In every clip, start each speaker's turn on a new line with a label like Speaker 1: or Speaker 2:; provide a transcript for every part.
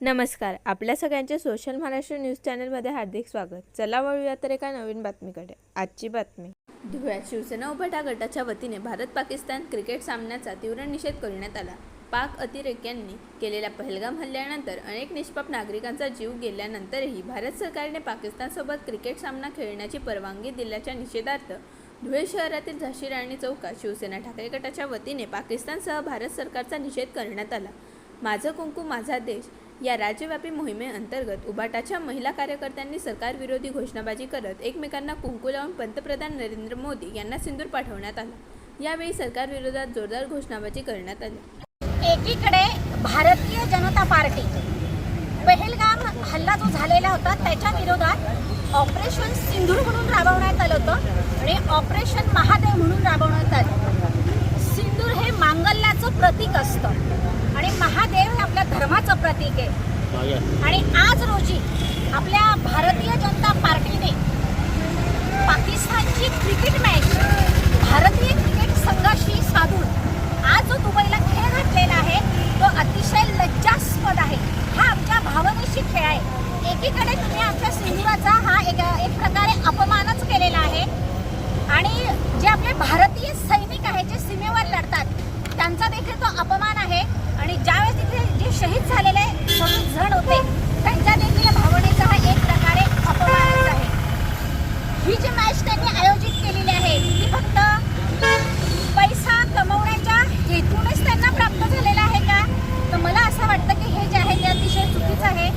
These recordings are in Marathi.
Speaker 1: नमस्कार आपल्या सगळ्यांचे सोशल महाराष्ट्र न्यूज चॅनलमध्ये हार्दिक स्वागत. चला वळूया तर एका नवीन बातमीकडे. आजची बातमी. धुळ्यात शिवसेना उभाटा गटाच्या वतीने भारत पाकिस्तान क्रिकेट सामन्याचा तीव्र निषेध करण्यात आला. पाक अतिरेक्यांनी केलेल्या पहलगाम हल्ल्यानंतर अनेक निष्पाप नागरिकांचा जीव गेल्यानंतरही भारत सरकारने पाकिस्तानसोबत क्रिकेट सामना खेळण्याची परवानगी दिल्याच्या निषेधार्थ धुळे शहरातील झाशी राणी चौकात शिवसेना ठाकरे गटाच्या वतीने पाकिस्तानसह भारत सरकारचा निषेध करण्यात आला. माझं कुंकू माझा देश. या राज्यव्यापी मोहिमेअंतर्गत उबाटाच्या महिला कार्यकर्त्यांनी सरकारविरोधी घोषणाबाजी करत एकमेकांना कुंकू लावून पंतप्रधान नरेंद्र मोदी यांना सिंदूर पाठवण्यात आला. यावेळी सरकारविरोधात जोरदार घोषणाबाजी करण्यात आली.
Speaker 2: एकीकडे भारतीय जनता पार्टी पहलगाम हल्ला जो झालेला होता त्याच्या विरोधात ऑपरेशन सिंधूर म्हणून राबवण्यात आलं होतं आणि ऑपरेशन महादेव म्हणून राबवण्यात आलं. सिंदूर हे मांगल्याचं प्रतीक असतं आणि महादेव हे आपल्या धर्माचं प्रतीक आहे आणि आज रोजी आपल्या भारतीय जनता पार्टीने पाकिस्तानची क्रिकेट मॅच भारतीय क्रिकेट संघाशी साधून आज जो दुबईला खेळ घातलेला आहे तो अतिशय लज्जास्पद आहे. हा आमच्या भावनेशी खेळ आहे. एकीकडे तुम्ही आमच्या सिंधुराचा हा एक एक प्रकारे अपमानच केलेला आहे. आणि जे आपले भारतीय सैनिक आहेत जे सीमेवर लढतात त्यांचा देखील तो अपमान आहे आणि ज्यावेळेस तिथे जे शहीद झालेले सव्वीस जण होते त्यांच्या देखील भावनेचा हा एक प्रकारे अपमानच आहे ही जी मॅच त्यांनी आयोजित केलेली आहे ती फक्त पैसा कमवण्याच्या हेतूनच त्यांना प्राप्त झालेला आहे का तर मला असं वाटतं की हे जे आहे ते अतिशय चुकीचं आहे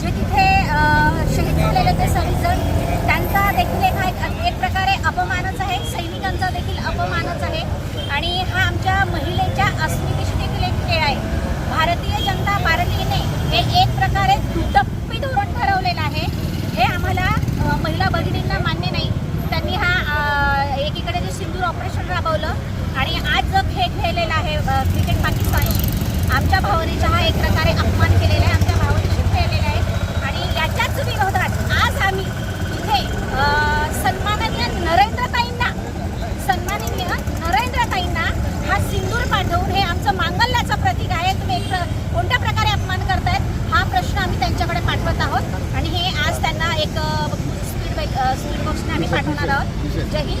Speaker 2: जे तिथे अं, शहीद झालेले ते सव्वीस जण त्यांचा देखील एक हा एक एक प्रकारे अपमानच आहे सैनिकांचा देखील अपमानच आहे आणि हा आमच्या महिलेच्या अस्मितेशी देखील एक खेळ आहे भारतीय जनता पार्टीने हे एक प्रकारे दुटप्पी धोरण ठरवलेलं आहे हे आम्हाला अ, महिला भगिनींना मान्य नाही त्यांनी हा अ, एकीकडे जे सिंदूर ऑपरेशन राबवलं. आणि आज जो खेळ खेळलेला आहे क्रिकेट पाकिस्तानशी. आमच्या भावनेचा हा एक प्रकारे अपमान केलेला आहे आमच्या भावनेशी खेळलेला आहे. आणि याच्याच विरोधात आज आम्ही इथे सन्माननीय नरेंद्रताईंना सन्माननीय नरेंद्रताईंना हा सिंदूर पाठवून हे आमचं मांगल्याचं प्रतीक आहे. तुम्ही एक कोणत्या प्रकारे अपमान करतायत हा प्रश्न आम्ही त्यांच्याकडे पाठवत आहोत. आणि हे आज त्यांना एक स्पीड स्पीड बॉक्सने आम्ही पाठवणार आहोत. जय हिंद.